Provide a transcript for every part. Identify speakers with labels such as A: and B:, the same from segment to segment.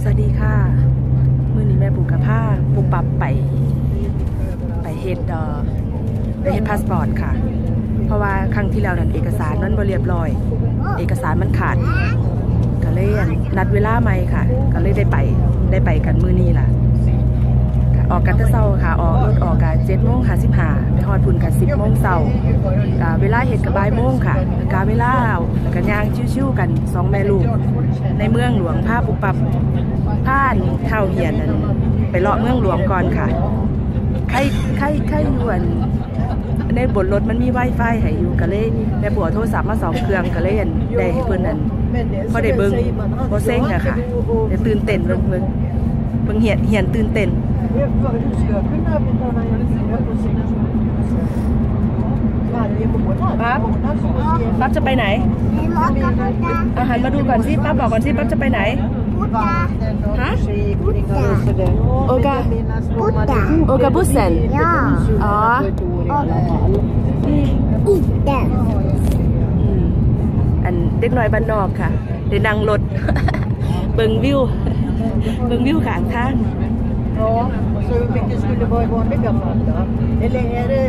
A: สวัสดีค่ะ มือนี้แม่ปูกับผ้าปูปรับไป ไปเฮ็ดเอ่อไปเฮ็ดพาสปอร์ตค่ะ เพราะว่าครั้งที่แล้วนั้นเอกสารมันบ่เรียบร้อย เอกสารมันขาด ก็เลยนัดเวลาใหม่ค่ะ ก็เลยได้ไปได้ไปกันมือนี้ล่ะ ออกกันแต่เช้าค่ะ ออกรถออกกันเจ็ดโมงห้าสิบห้าไปฮอดพุ่นกันสิบโมงเช้าก็เวลาเฮ็ดกับบ่ายโมงค่ะแล้วก็เวลาแล้วก็ย่างชิวๆกันสองแม่ลูก ในเมืองหลวงผ้าปุบปับผ้านเท่าเหียนนั้นไปเลาะเมืองหลวงก่อนค่ะใครใครใครอยวนในบนรถมันมีไวไฟให้อยู่ก็เลยแม่ปัวโทรศัพท์มาสองเครื่องก็เลยอันได้ให้เพิ่อนนั้นพอได้เบิ่งบ่เซ็งอะค่ะเดี๋ยวตื่นเต้นเบิ่งเบิ่ง เบิ่งเหียนเหียนตื่นเต้นปั๊บปั๊บจะไปไหนอาหารมาดูก่อนสิป้าบอกก่อนสิป้าจะไปไหนฮะโอกาโอกาบุเซนอ๋ออืมอันเด็กน้อยบ้านนอกค่ะเดี๋ยวนั่งรถ เบิ่งวิว เบิ่งวิวข้างทาง
B: Ja, så hur mycket skulle vara i vanliga fall då? Eller är det,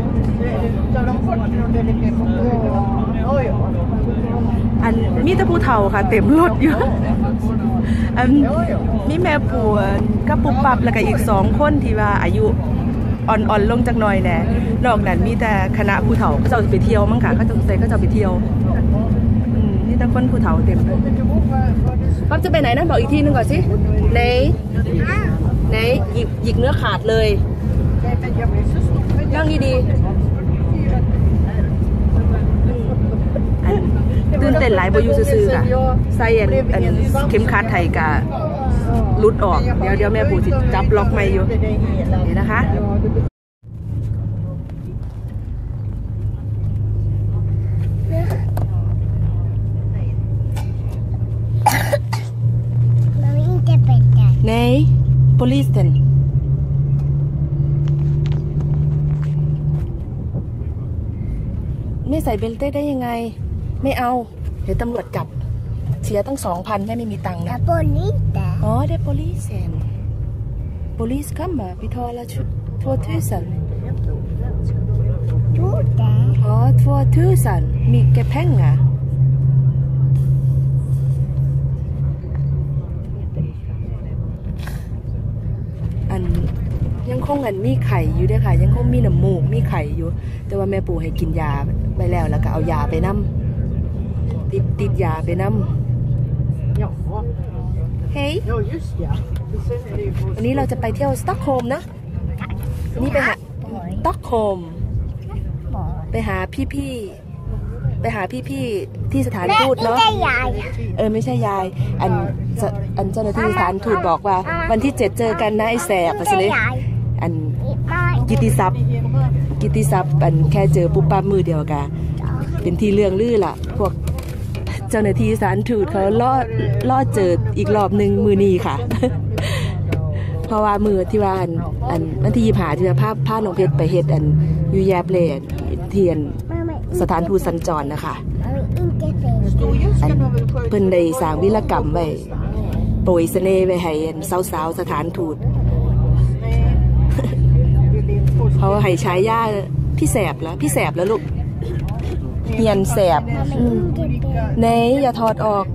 B: är det tar de bort någon delegation? Ja, ja.
A: อันมีแต่ผู้เฒ่าค่ะ เต็มรถอยู่อันมีแม่ปู่กับปุ๊บปับแล้วก็อีกสองคนที่ว่าอายุอ่อนๆลงจักหน่อยแน่นอกนั้นมีแต่คณะผู้เฒ่าเขาเจะไปเที่ยวมั้งค่ะเขาจะใส่เขาจะไปเที่ยวอืมนี่ แต่คนผู้เฒ่าเต็มเลยปั๊บจะไปไหนนะบอกอีกทีนึงก่อนสิไหนไหนหยิกหยิกเนื้อขาดเลยนั่งดีๆตื่นเต้นหลายบอยู่ซื่อๆค่ะใส่อันอันเข็มขัดไทยกะลุดออก เดี๋ยวเดี๋ยวแม่ปู่สิจับล็อกไม่อยู่นี่นะคะ
B: Ja, det
A: ใน police เนไม่ใส่เบลเต้ได้ยังไง ไม่เอา เดี๋ยวตำรวจจับ เสียตั้งสองพันแม่ไม่มีตังค์นะอ๋อ det är polisen. Polis kommer. Vi betalar tju- 2000. Ja, 2000. Mycket pengar. คงอันมีไข่อยู่เด้วยค่ะ ยังคงมีน้ำมูกมีไข่อยู่ แต่ว่าแม่ปู่ให้กินยาไปแล้วแล้วก็เอายาไปนํติดติดยาไปนํ
B: Ja,
A: เฮ้ย
B: ja just ja. Sen är det ju på
A: วันนี้เราจะไปเที่ยวสต็อกโฮล์มนะวันนี้ไปหาสต็อกโฮล์มไปหาพี่ๆไปหาพี่ๆที่สถานทูตเนาะเออไม่ใช่ยาย อันจะอันเจ้าหน้าที่สถานทูตบอกว่า วันที่เจ็ดเจอกันนะไอ้แสบอะสิเลยอัน กิตติศัพท์กิตติศัพท์อันแค่เจอปุ๊บปั๊บมือเดียวกันเป็นที่เรื่องลือล่ะ พวกเจ้าหน้าที่สานทูตเขาล่อล่อเจออีกรอบหนึ่งมือนีค่ะ เพราะว่ามือที่ว่าอันอันวันที่ยีผาที่ว่าภาพภาพน้องเพชรไปเฮ็ดอันอยูแยบเลนเทียนสถานทูตสัญจรนะคะอันเพิ่นได้สร้างวิรกรรมไว้โปรยเสน่ห์ไว้ให้สาวๆสถานทูต เขาให้ใช้ย่าพี่แสบแล้วพี่แสบแล้วลูกเฮียนแสบอืมเนยอย่าถอดออก